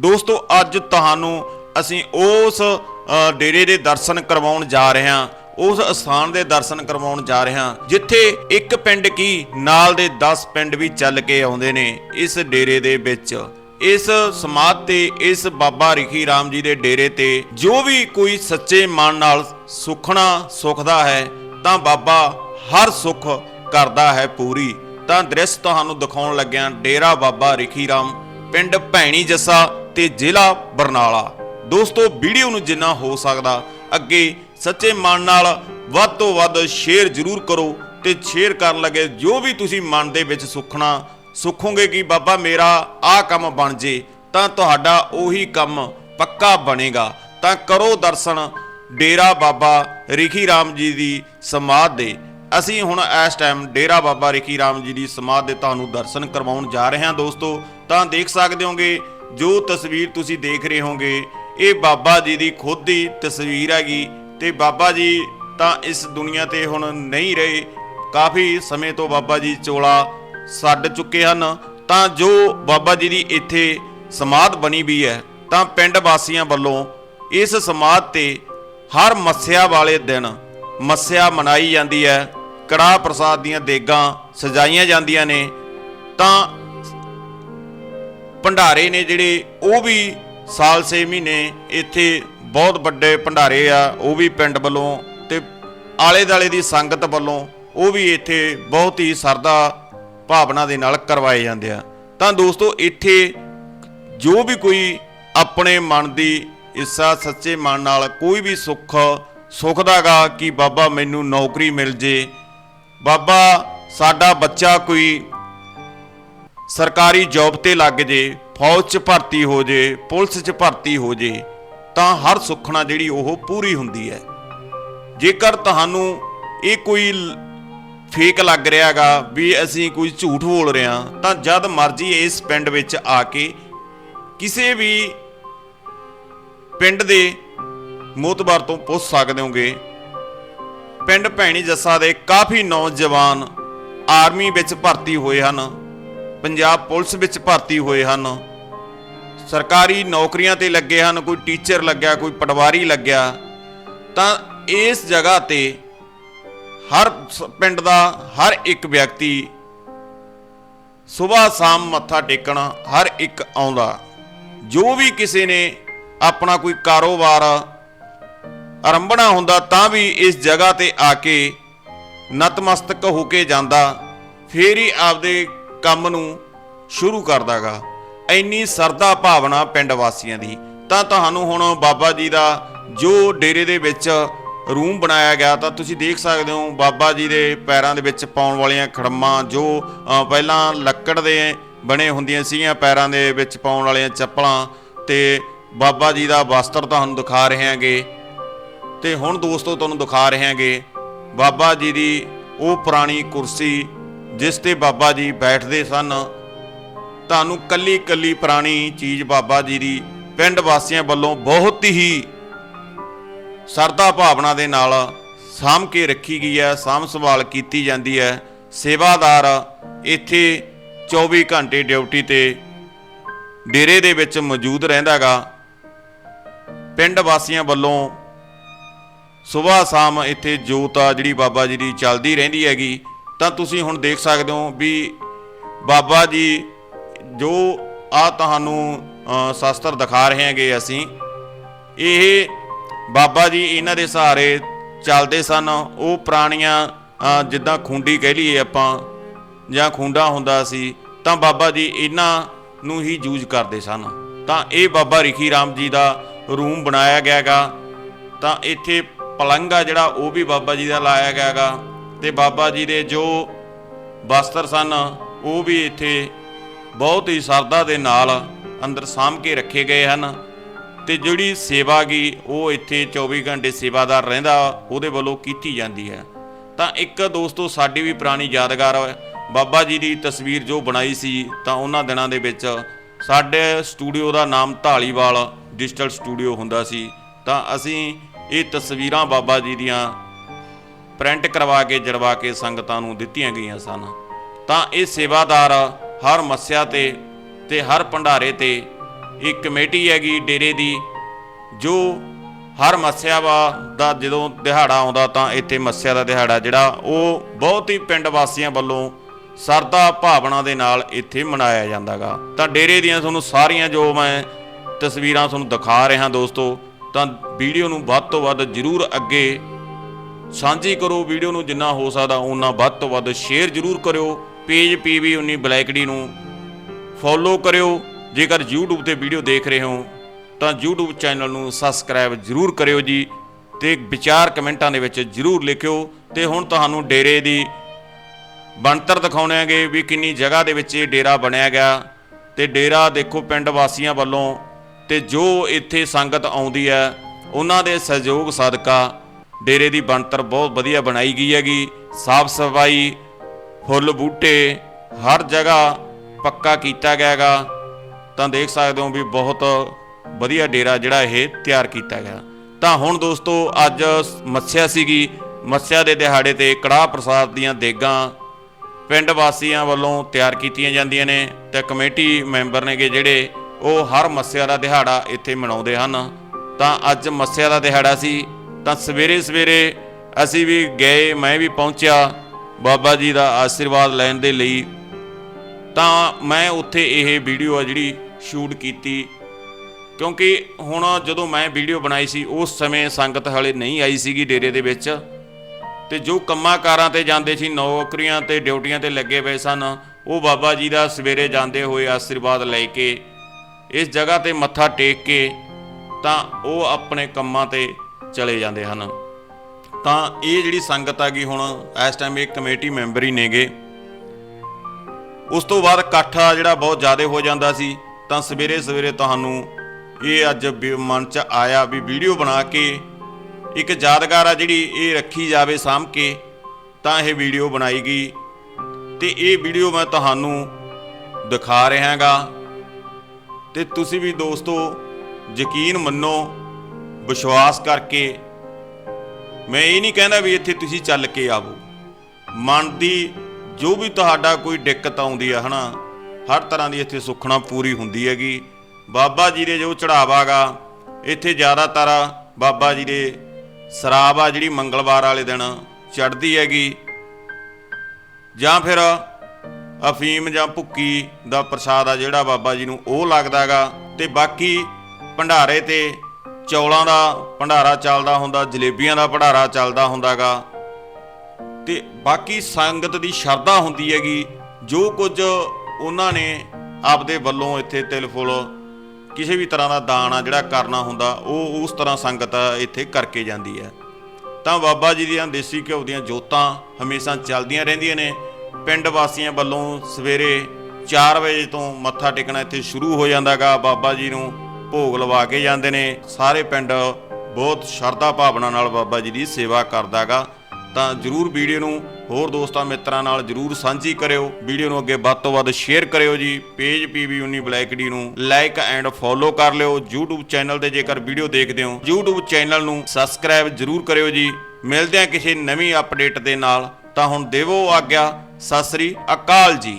ਦੋਸਤੋ, ਅੱਜ ਤੁਹਾਨੂੰ ਅਸੀਂ ਉਸ ਡੇਰੇ ਦੇ ਦਰਸ਼ਨ ਕਰਵਾਉਣ ਜਾ ਰਹੇ ਹਾਂ। ਉਸ ਅਸਥਾਨ ਦੇ ਦਰਸ਼ਨ ਕਰਵਾਉਣ ਜਾ ਰਹੇ ਹਾਂ, ਜਿੱਥੇ ਇੱਕ ਪਿੰਡ ਕੀ ਨਾਲ ਦੇ 10 ਪਿੰਡ ਵੀ ਚੱਲ ਕੇ ਆਉਂਦੇ ਨੇ ਇਸ ਡੇਰੇ ਦੇ ਵਿੱਚ। ਇਸ ਸਮਾਧ ਤੇ, ਇਸ ਬਾਬਾ ਰਿਖੀ ਰਾਮ ਜੀ ਦੇ ਡੇਰੇ ਤੇ ਜੋ ਵੀ ਕੋਈ ਸੱਚੇ ਮਨ ਨਾਲ ਸੁਖਣਾ ਸੁਖਦਾ ਹੈ, ਤਾਂ ਬਾਬਾ ਹਰ ਸੁਖ ਕਰਦਾ ਹੈ ਪੂਰੀ। ਤਾਂ ਦ੍ਰਿਸ਼ ਤੁਹਾਨੂੰ ਦਿਖਾਉਣ ਲੱਗਿਆ, ਡੇਰਾ ਬਾਬਾ ਰਿਖੀ ਰਾਮ, ਪਿੰਡ ਭੈਣੀ ਜੱਸਾ ਤੇ ਜ਼ਿਲ੍ਹਾ ਬਰਨਾਲਾ। ਦੋਸਤੋ, ਵੀਡੀਓ ਨੂੰ ਜਿੰਨਾ ਹੋ ਸਕਦਾ, ਅੱਗੇ ਸੱਚੇ ਮਨ ਨਾਲ ਵੱਧ ਤੋਂ ਵੱਧ ਸ਼ੇਅਰ ਜ਼ਰੂਰ ਕਰੋ ਤੇ ਸ਼ੇਅਰ ਕਰਨ ਲੱਗੇ ਜੋ ਵੀ ਤੁਸੀਂ ਮਨ ਦੇ ਵਿੱਚ ਸੁਖਣਾ, ਸੁਖੋਗੇ ਕਿ ਬਾਬਾ ਮੇਰਾ ਆਹ ਕੰਮ ਬਣ ਜੇ, ਤਾਂ ਤੁਹਾਡਾ ਉਹੀ ਕੰਮ ਪੱਕਾ ਬਣੇਗਾ। ਤਾਂ ਕਰੋ ਦਰਸ਼ਨ, ਡੇਰਾ ਬਾਬਾ ਰਿਖੀ ਰਾਮ ਜੀ ਦੀ ਸਮਾਧ ਦੇ। ਅਸੀਂ ਹੁਣ ਇਸ ਟਾਈਮ ਡੇਰਾ ਬਾਬਾ ਰਿਖੀ ਰਾਮ ਜੀ ਦੀ ਸਮਾਧ ਦੇ ਤੁਹਾਨੂੰ ਦਰਸ਼ਨ ਕਰਵਾਉਣ ਜਾ ਰਹੇ ਹਾਂ ਦੋਸਤੋ। ਤਾਂ ਦੇਖ ਸਕਦੇ ਹੋਗੇ ਜੋ ਤਸਵੀਰ ਤੁਸੀਂ ਦੇਖ ਰਹੇ ਹੋਗੇ, ਇਹ ਬਾਬਾ ਜੀ ਦੀ ਖੁਦ ਦੀ ਤਸਵੀਰ ਹੈਗੀ ਤੇ ਬਾਬਾ ਜੀ ਤਾਂ ਇਸ ਦੁਨੀਆ ਤੇ ਹੁਣ ਨਹੀਂ ਰਹੇ। ਕਾਫੀ ਸਮੇਂ ਤੋਂ ਬਾਬਾ ਜੀ ਚੋਲਾ ਛੱਡ ਚੁੱਕੇ ਹਨ। ਤਾਂ ਜੋ ਬਾਬਾ ਜੀ ਦੀ ਇੱਥੇ ਸਮਾਧ ਬਣੀ ਵੀ ਹੈ, ਤਾਂ ਪਿੰਡ ਵਾਸੀਆਂ ਵੱਲੋਂ ਇਸ ਸਮਾਧ ਤੇ ਹਰ ਮੱਸਿਆ ਵਾਲੇ ਦਿਨ ਮੱਸਿਆ ਮਨਾਈ ਜਾਂਦੀ ਹੈ। ਕੜਾਹ ਪ੍ਰਸਾਦ ਦੀਆਂ ਦੇਗਾਂ ਸਜਾਈਆਂ ਜਾਂਦੀਆਂ ਨੇ। ਤਾਂ ਭੰਡਾਰੇ ਨੇ ਜਿਹੜੇ, ਉਹ ਵੀ ਸਾਲ 6 ਮਹੀਨੇ ਇੱਥੇ ਬਹੁਤ ਵੱਡੇ ਭੰਡਾਰੇ ਆ, ਉਹ ਵੀ ਪਿੰਡ ਵੱਲੋਂ ਤੇ ਆਲੇ ਦਾਲੇ ਦੀ ਸੰਗਤ ਵੱਲੋਂ ਉਹ ਵੀ ਇੱਥੇ ਬਹੁਤ ਹੀ ਸਰਦਾ ਭਾਵਨਾ ਦੇ ਨਾਲ ਕਰਵਾਏ ਜਾਂਦੇ ਆ। ਤਾਂ ਦੋਸਤੋ, ਇੱਥੇ ਜੋ ਵੀ ਕੋਈ ਆਪਣੇ ਮਨ ਦੀ ਇੱਛਾ, ਸੱਚੇ ਮਨ ਨਾਲ ਕੋਈ ਵੀ ਸੁੱਖ ਸੁਖਦਾਗਾ ਕਿ ਬਾਬਾ ਮੈਨੂੰ ਨੌਕਰੀ ਮਿਲ ਜੇ, ਬਾਬਾ ਸਾਡਾ ਬੱਚਾ ਕੋਈ ਸਰਕਾਰੀ ਜੌਬ ਤੇ ਲੱਗ ਜੇ, ਫੌਜ 'ਚ ਭਰਤੀ ਹੋ ਜੇ, ਪੁਲਿਸ 'ਚ ਭਰਤੀ ਹੋ ਜੇ, ਤਾਂ ਹਰ ਸੁੱਖਣਾ ਜਿਹੜੀ ਉਹ ਪੂਰੀ ਹੁੰਦੀ ਹੈ। ਜੇਕਰ ਤੁਹਾਨੂੰ ਇਹ ਕੋਈ ਫੇਕ ਲੱਗ ਰਿਹਾਗਾ ਵੀ ਅਸੀਂ ਕੋਈ ਝੂਠ ਬੋਲ ਰਹੇ ਹਾਂ, ਤਾਂ ਜਦ ਮਰਜ਼ੀ ਇਸ ਪਿੰਡ ਵਿੱਚ ਆ ਕੇ ਕਿਸੇ ਵੀ ਪਿੰਡ ਦੇ ਮੋਤਬਰ ਤੋਂ ਪੁੱਛ ਸਕਦੇ ਹੋਗੇ। ਪਿੰਡ ਭੈਣੀ ਜੱਸਾ ਦੇ ਕਾਫੀ ਨੌਜਵਾਨ ਆਰਮੀ ਵਿੱਚ ਭਰਤੀ ਹੋਏ ਹਨ। ਪੰਜਾਬ ਪੁਲਿਸ ਵਿੱਚ ਭਰਤੀ ਹੋਏ ਹਨ। ਸਰਕਾਰੀ ਨੌਕਰੀਆਂ ਤੇ ਲੱਗੇ ਹਨ, ਕੋਈ ਟੀਚਰ ਲੱਗਿਆ, ਕੋਈ ਪਟਵਾਰੀ ਲੱਗਿਆ, ਤਾਂ ਇਸ ਜਗ੍ਹਾ ਤੇ ਹਰ ਸ- ਪਿੰਡ ਦਾ ਹਰ ਇੱਕ ਵਿਅਕਤੀ ਸਵੇਰ ਸ਼ਾਮ ਮੱਥਾ ਟੇਕਣ ਹਰ ਇੱਕ ਆਉਂਦਾ। ਜੋ ਵੀ ਕਿਸੇ ਨੇ ਆਪਣਾ ਕੋਈ ਕਾਰੋਬਾਰ ਆਰੰਭਣਾ ਹੁੰਦਾ, ਤਾਂ ਵੀ ਇਸ ਜਗ੍ਹਾ ਤੇ ਆ ਕੇ ਨਤਮਸਤਕ ਹੋ ਕੇ ਜਾਂਦਾ, ਫੇਰ ਹੀ ਆਪਦੇ ਕੰਮ ਨੂੰ ਸ਼ੁਰੂ ਕਰਦਾਗਾ। ਇੰਨੀ ਸਰਦਾ ਭਾਵਨਾ ਪਿੰਡ ਵਾਸੀਆਂ ਦੀ। ਤਾਂ ਤੁਹਾਨੂੰ ਹੁਣ ਬਾਬਾ ਜੀ ਦਾ ਜੋ ਡੇਰੇ ਦੇ ਵਿੱਚ ਰੂਮ ਬਣਾਇਆ ਗਿਆ, ਤਾਂ ਤੁਸੀਂ ਦੇਖ ਸਕਦੇ ਹੋ ਬਾਬਾ ਜੀ ਦੇ ਪੈਰਾਂ ਦੇ ਵਿੱਚ ਪਾਉਣ ਵਾਲੀਆਂ ਖੜਮਾਂ, ਜੋ ਪਹਿਲਾਂ ਲੱਕੜ ਦੇ ਬਣੇ ਹੁੰਦੀਆਂ ਸੀਗੀਆਂ, ਪੈਰਾਂ ਦੇ ਵਿੱਚ ਪਾਉਣ ਵਾਲੀਆਂ ਚੱਪਲਾਂ। ਤੇ ਬਾਬਾ ਜੀ ਦਾ ਵਸਤਰ ਤੁਹਾਨੂੰ ਦਿਖਾ ਰਹੇ ਹਾਂਗੇ। ਤੇ ਹੁਣ ਦੋਸਤੋ, ਤੁਹਾਨੂੰ ਦਿਖਾ ਰਹੇ ਹਾਂਗੇ ਬਾਬਾ ਜੀ ਦੀ ਉਹ ਪੁਰਾਣੀ ਕੁਰਸੀ ਜਿਸ ਤੇ ਬਾਬਾ ਜੀ ਬੈਠਦੇ ਸਨ, ਤੁਹਾਨੂੰ ਕੱਲੀ ਕੱਲੀ ਪੁਰਾਣੀ ਚੀਜ਼ ਬਾਬਾ ਜੀ ਦੀ ਪਿੰਡ ਵਾਸੀਆਂ ਵੱਲੋਂ ਬਹੁਤ ਹੀ ਸਰਦਾ ਭਾਵਨਾ ਦੇ ਨਾਲ ਸਾਂਭ ਕੇ ਰੱਖੀ ਗਈ ਹੈ, ਸਾਂਭ ਸੰਭਾਲ ਕੀਤੀ ਜਾਂਦੀ ਹੈ। ਸੇਵਾਦਾਰ ਇੱਥੇ 24 ਘੰਟੇ ਡਿਊਟੀ ਤੇ ਡੇਰੇ ਦੇ ਵਿੱਚ ਮੌਜੂਦ ਰਹਿੰਦਾਗਾ ਪਿੰਡ ਵਾਸੀਆਂ ਵੱਲੋਂ ਸਵੇਰ ਸ਼ਾਮ ਇੱਥੇ ਜੋਤ ਆ ਜਿਹੜੀ ਬਾਬਾ ਜੀ ਦੀ ਚੱਲਦੀ ਰਹਿੰਦੀ ਹੈਗੀ। ਤਾਂ ਤੁਸੀਂ ਹੁਣ ਦੇਖ ਸਕਦੇ ਹੋ ਵੀ ਬਾਬਾ ਜੀ ਜੋ ਆ ਤੁਹਾਨੂੰ ਅ, ਸ਼ਾਸਤਰ ਦਿਖਾ ਰਹੇ ਹੈਗੇ ਅਸੀਂ ਇਹ ਬਾਬਾ ਜੀ ਇਹਨਾਂ ਦੇ ਸਹਾਰੇ ਚੱਲਦੇ ਸਨ। ਉਹ ਪੁਰਾਣੀਆਂ ਜਿੱਦਾਂ ਖੁੰਡੀ ਕਹਿ ਲਈਏ ਆਪਾਂ ਜਾਂ ਖੁੰਡਾ ਹੁੰਦਾ ਸੀ ਤਾਂ ਬਾਬਾ ਜੀ ਇਹਨਾਂ ਨੂੰ ਹੀ ਯੂਜ਼ ਕਰਦੇ ਸਨ। ਤਾਂ ਇਹ ਬਾਬਾ ਰਿਖੀ ਰਾਮ ਜੀ ਦਾ ਰੂਮ ਬਣਾਇਆ ਗਿਆਗਾ। ਤਾਂ ਇੱਥੇ ਪਲੰਗ ਆ ਜਿਹੜਾ ਉਹ ਵੀ ਬਾਬਾ ਜੀ ਦਾ ਲਾਇਆ ਗਿਆਗਾ। ਤੇ ਬਾਬਾ ਜੀ ਦੇ ਜੋ ਵਸਤਰ ਸਨ, ਉਹ ਵੀ ਇੱਥੇ ਬਹੁਤ ਹੀ ਸਰਦਾ ਦੇ ਨਾਲ ਅੰਦਰ ਸਾਂਭ ਕੇ ਰੱਖੇ ਗਏ ਹਨ। ਤੇ ਜਿਹੜੀ ਸੇਵਾ ਗਈ ਉਹ ਇੱਥੇ 24 ਘੰਟੇ ਸੇਵਾਦਾਰ ਰਹਿੰਦਾ, ਉਹਦੇ ਵੱਲੋਂ ਕੀਤੀ ਜਾਂਦੀ ਹੈ। ਤਾਂ ਇੱਕ ਦੋਸਤੋ, ਸਾਡੀ ਵੀ ਪੁਰਾਣੀ ਯਾਦਗਾਰ ਬਾਬਾ ਜੀ ਦੀ ਤਸਵੀਰ ਜੋ ਬਣਾਈ ਸੀ, ਤਾਂ ਉਹਨਾਂ ਦਿਨਾਂ ਦੇ ਵਿੱਚ ਸਾਡੇ ਸਟੂਡੀਓ ਦਾ ਨਾਮ ਢਾਲੀਵਾਲ ਡਿਜੀਟਲ ਸਟੂਡੀਓ ਹੁੰਦਾ ਸੀ। ਤਾਂ ਅਸੀਂ ਇਹ ਤਸਵੀਰਾਂ ਬਾਬਾ ਜੀ ਦੀਆਂ ਪ੍ਰਿੰਟ ਕਰਵਾ ਕੇ ਜੜਵਾ ਕੇ ਸੰਗਤਾਂ ਨੂੰ ਦਿੱਤੀਆਂ ਗਈਆਂ ਸਨ। ਤਾਂ ਇਹ ਸੇਵਾਦਾਰ ਹਰ ਮੱਸਿਆ ਤੇ ਤੇ ਹਰ ਭੰਡਾਰੇ ਤੇ ਇੱਕ ਕਮੇਟੀ ਹੈਗੀ ਡੇਰੇ ਦੀ, ਜੋ ਹਰ ਮੱਸਿਆ ਵਾ ਦਾ ਜਦੋਂ ਦਿਹਾੜਾ ਆਉਂਦਾ ਤਾਂ ਇੱਥੇ ਮੱਸਿਆ ਦਾ ਦਿਹਾੜਾ ਜਿਹੜਾ ਉਹ ਬਹੁਤ ਹੀ ਪਿੰਡ ਵਾਸੀਆਂ ਵੱਲੋਂ ਸਰਦਾ ਭਾਵਨਾ ਦੇ ਨਾਲ ਇੱਥੇ ਮਨਾਇਆ ਜਾਂਦਾਗਾ ਤਾਂ ਡੇਰੇ ਦੀਆਂ ਤੁਹਾਨੂੰ ਸਾਰੀਆਂ ਜੋ ਮੈਂ ਤਸਵੀਰਾਂ ਤੁਹਾਨੂੰ ਦਿਖਾ ਰਿਹਾ ਦੋਸਤੋ, ਤਾਂ ਵੀਡੀਓ ਨੂੰ ਵੱਧ ਤੋਂ ਵੱਧ ਜਰੂਰ ਅੱਗੇ ਸਾਂਝੀ ਕਰੋ, ਵੀਡੀਓ ਨੂੰ ਜਿੰਨਾ ਹੋ ਸਕਦਾ ਉਹਨਾਂ ਵੱਧ ਤੋਂ ਵੱਧ ਸ਼ੇਅਰ ਜਰੂਰ ਕਰਿਓ। ਪੇਜ ਪੀਵੀ 19 ਬਲੈਕਡੀ ਨੂੰ ਫੋਲੋ ਕਰਿਓ। ਜੇਕਰ YouTube ਤੇ ਵੀਡੀਓ ਦੇਖ ਰਹੇ ਹੋ, ਤਾਂ YouTube ਚੈਨਲ ਨੂੰ ਸਬਸਕ੍ਰਾਈਬ ਜਰੂਰ ਕਰਿਓ ਜੀ ਤੇ ਵਿਚਾਰ ਕਮੈਂਟਾਂ ਦੇ ਵਿੱਚ ਜਰੂਰ ਲਿਖਿਓ ਤੇ ਹੁਣ ਤੁਹਾਨੂੰ ਡੇਰੇ ਦੀ ਬਣਤਰ ਦਿਖਾਉਣਾਂਗੇ ਵੀ ਕਿੰਨੀ ਜਗ੍ਹਾ ਦੇ ਵਿੱਚ ਇਹ ਡੇਰਾ ਬਣਿਆ ਗਿਆ। ਤੇ ਡੇਰਾ ਦੇਖੋ ਪਿੰਡ ਵਾਸੀਆਂ ਵੱਲੋਂ ਤੇ ਜੋ ਇੱਥੇ ਸੰਗਤ ਆਉਂਦੀ ਹੈ, ਉਹਨਾਂ ਦੇ ਸਹਿਯੋਗ ਸਦਕਾ ਡੇਰੇ ਦੀ ਬਣਤਰ ਬਹੁਤ ਵਧੀਆ ਬਣਾਈ ਗਈ ਹੈਗੀ। ਸਾਫ਼ ਸਫ਼ਾਈ, ਫੁੱਲ ਬੂਟੇ, ਹਰ ਜਗ੍ਹਾ ਪੱਕਾ ਕੀਤਾ ਗਿਆ ਹੈਗਾ। ਤਾਂ ਦੇਖ ਸਕਦੇ ਹੋ ਵੀ ਬਹੁਤ ਵਧੀਆ ਡੇਰਾ ਜਿਹੜਾ ਇਹ ਤਿਆਰ ਕੀਤਾ ਗਿਆ। ਤਾਂ ਹੁਣ ਦੋਸਤੋ ਅੱਜ ਮੱਸਿਆ ਸੀਗੀ। ਮੱਸਿਆ ਦੇ ਦਿਹਾੜੇ ਤੇ ਕੜਾਹ ਪ੍ਰਸਾਦ ਦੀਆਂ ਦੇਗਾਂ ਪਿੰਡ ਵਾਸੀਆਂ ਵੱਲੋਂ ਤਿਆਰ ਕੀਤੀਆਂ ਜਾਂਦੀਆਂ ਨੇ ਤੇ ਕਮੇਟੀ ਮੈਂਬਰ ਨੇਗੇ ਜਿਹੜੇ ਉਹ ਹਰ ਮੱਸਿਆ ਦਾ ਦਿਹਾੜਾ ਇੱਥੇ ਮਨਾਉਂਦੇ ਹਨ। ਤਾਂ ਅੱਜ ਮੱਸਿਆ ਦਾ ਦਿਹਾੜਾ ਸੀ। ਤਾਂ ਸਵੇਰੇ ਸਵੇਰੇ ਅਸੀਂ ਵੀ ਗਏ, ਮੈਂ ਵੀ ਪਹੁੰਚਿਆ ਬਾਬਾ ਜੀ ਦਾ ਆਸ਼ੀਰਵਾਦ ਲੈਣ ਦੇ ਲਈ। ਤਾਂ ਮੈਂ ਉੱਥੇ ਇਹ ਵੀਡੀਓ ਆ ਜਿਹੜੀ ਸ਼ੂਟ ਕੀਤੀ। ਕਿਉਂਕਿ ਹੁਣ ਜਦੋਂ ਮੈਂ ਵੀਡੀਓ ਬਣਾਈ ਸੀ, ਉਸ ਸਮੇਂ ਸੰਗਤ ਹਲੇ ਨਹੀਂ ਆਈ ਸੀਗੀ ਡੇਰੇ ਦੇ ਵਿੱਚ। ਤੇ ਜੋ ਕੰਮਾਂ ਕਾਰਾਂ ਤੇ ਜਾਂਦੇ ਸੀ, ਨੌਕਰੀਆਂ ਤੇ, ਡਿਊਟੀਆਂ ਤੇ ਲੱਗੇ ਪਏ ਸਨ, ਉਹ ਬਾਬਾ ਜੀ ਦਾ ਸਵੇਰੇ ਜਾਂਦੇ ਹੋਏ ਆਸ਼ੀਰਵਾਦ ਲੈ ਕੇ, ਇਸ ਜਗ੍ਹਾ ਤੇ ਮੱਥਾ ਟੇਕ ਕੇ ਤਾਂ ਉਹ ਆਪਣੇ ਕੰਮਾਂ ਤੇ ਚਲੇ ਜਾਂਦੇ ਹਨ। ਤਾਂ ਇਹ ਜਿਹੜੀ ਸੰਗਤ ਆ ਗਈ ਹੁਣ, ਇਸ ਟਾਈਮ ਇਹ ਕਮੇਟੀ ਮੈਂਬਰ ਹੀ ਨੇਗੇ। ਉਸ ਤੋਂ ਬਾਅਦ ਇਕੱਠ ਆ ਜਿਹੜਾ ਬਹੁਤ ਜ਼ਿਆਦਾ ਹੋ ਜਾਂਦਾ ਸੀ, ਤਾਂ ਸਵੇਰੇ ਸਵੇਰੇ ਤੁਹਾਨੂੰ ਇਹ ਅੱਜ ਮਨ ਚ ਆਇਆ ਵੀ ਵੀਡੀਓ ਬਣਾ ਕੇ ਇੱਕ ਯਾਦਗਾਰ ਆ ਜਿਹੜੀ ਇਹ ਰੱਖੀ ਜਾਵੇ ਸਾਂਭ ਕੇ, ਤਾਂ ਇਹ ਵੀਡੀਓ ਬਣਾਈ ਗਈ। ਤੇ ਇਹ ਵੀਡੀਓ ਮੈਂ ਤੁਹਾਨੂੰ ਦਿਖਾ ਰਿਹਾਗਾ। ਤੇ ਤੁਸੀਂ ਵੀ ਦੋਸਤੋ ਯਕੀਨ ਮੰਨੋ ਵਿਸ਼ਵਾਸ ਕਰਕੇ ਮੈਂ ਇਹ ਨਹੀਂ ਕਹਿੰਦਾ ਵੀ ਇੱਥੇ ਤੁਸੀਂ ਚੱਲ ਕੇ ਆਵੋ। ਮਨ ਦੀ ਜੋ ਵੀ ਤੁਹਾਡਾ ਕੋਈ ਦਿੱਕਤ ਆਉਂਦੀ ਆ, ਹਨਾ, ਹਰ ਤਰ੍ਹਾਂ ਦੀ ਇੱਥੇ ਸੁੱਖਣਾ ਪੂਰੀ ਹੁੰਦੀ ਹੈਗੀ। ਬਾਬਾ ਜੀ ਦੇ ਜੋ ਚੜਾਵਾਗਾ ਇੱਥੇ ਜ਼ਿਆਦਾਤਰ ਬਾਬਾ ਜੀ ਦੇ ਸ਼ਰਾਬ ਆ ਜਿਹੜੀ ਮੰਗਲਵਾਰ ਵਾਲੇ ਦਿਨ ਚੜਦੀ ਹੈਗੀ। ਜਾਂ ਫਿਰ ਅਫੀਮ ਜਾਂ ਭੁੱਕੀ ਦਾ ਪ੍ਰਸਾਦ ਆ ਜਿਹੜਾ ਬਾਬਾ ਜੀ ਨੂੰ ਉਹ ਲੱਗਦਾਗਾ, ਤੇ ਬਾਕੀ ਭੰਡਾਰੇ ਤੇ ਚੌਲਾਂ ਦਾ ਭੰਡਾਰਾ ਚੱਲਦਾ ਹੁੰਦਾ, ਜਲੇਬੀਆਂ ਦਾ ਭੰਡਾਰਾ ਚੱਲਦਾ ਹੁੰਦਾਗਾ। ਤੇ ਬਾਕੀ ਸੰਗਤ ਦੀ ਸ਼ਰਧਾ ਹੁੰਦੀ ਹੈਗੀ, ਜੋ ਕੁਝ ਉਹਨਾਂ ਨੇ ਆਪਦੇ ਵੱਲੋਂ ਇੱਥੇ ਤਿਲ ਫੁੱਲ, ਕਿਸੇ ਵੀ ਤਰ੍ਹਾਂ ਦਾ ਦਾਨ ਆ ਜਿਹੜਾ ਕਰਨਾ ਹੁੰਦਾ, ਉਹ ਉਸ ਤਰ੍ਹਾਂ ਸੰਗਤ ਇੱਥੇ ਕਰਕੇ ਜਾਂਦੀ ਹੈ। ਤਾਂ ਬਾਬਾ ਜੀ ਦੀਆਂ ਦੇਸੀ ਘਿਓ ਦੀਆਂ ਜੋਤਾਂ ਹਮੇਸ਼ਾ ਚੱਲਦੀਆਂ ਰਹਿੰਦੀਆਂ ਨੇ। ਪਿੰਡ ਵਾਸੀਆਂ ਵੱਲੋਂ ਸਵੇਰੇ 4 ਵਜੇ ਤੋਂ ਮੱਥਾ ਟੇਕਣਾ ਇੱਥੇ ਸ਼ੁਰੂ ਹੋ ਜਾਂਦਾਗਾ ਬਾਬਾ ਜੀ ਨੂੰ। ਭੋਗ ਲਵਾ ਕੇ ਜਾਂਦੇ ਨੇ। ਸਾਰੇ ਪਿੰਡ ਬਹੁਤ ਸ਼ਰਧਾ ਭਾਵਨਾ ਨਾਲ ਬਾਬਾ ਜੀ ਦੀ ਸੇਵਾ ਕਰਦਾਗਾ। ਤਾਂ ਜਰੂਰ ਵੀਡੀਓ ਨੂੰ ਹੋਰ ਦੋਸਤਾਂ ਮਿੱਤਰਾਂ ਨਾਲ ਜਰੂਰ ਸਾਂਝੀ ਕਰਿਓ। ਵੀਡੀਓ ਨੂੰ ਅੱਗੇ ਵੱਧ ਤੋਂ ਵੱਧ ਸ਼ੇਅਰ ਕਰਿਓ ਜੀ। ਪੇਜ PV19 ਬਲੈਕ ਡੀ ਨੂੰ ਲਾਈਕ ਐਂਡ ਫੋਲੋ ਕਰ ਲਿਓ। YouTube ਚੈਨਲ ਤੇ ਜੇਕਰ ਵੀਡੀਓ ਦੇਖਦੇ ਹੋ, YouTube ਚੈਨਲ ਨੂੰ ਸਬਸਕ੍ਰਾਈਬ ਜਰੂਰ ਕਰਿਓ ਜੀ। ਮਿਲਦੇ ਹਾਂ ਕਿਸੇ ਨਵੀਂ ਅਪਡੇਟ ਦੇ ਨਾਲ। ਤਾਂ ਹੁਣ ਦੇਵੋ ਆਗਿਆ। ਸਤਿ ਸ੍ਰੀ ਅਕਾਲ ਜੀ।